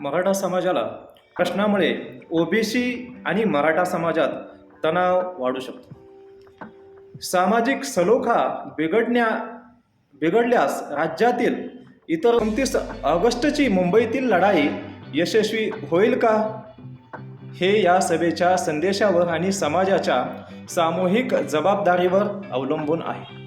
मराठा समाजाला प्रश्नामुळे ओबीसी आणि मराठा समाजात तणाव वाढू शकतो. सामाजिक सलोखा बिघडण्या बिघडल्यास राज्यातील इतर उनतीस ऑगस्टची मुंबईतील लढाई यशस्वी होईल का? हे या सभेच्या संदेशावर आणि समाजाच्या सामूहिक जबाबदारीवर अवलंबून आहे.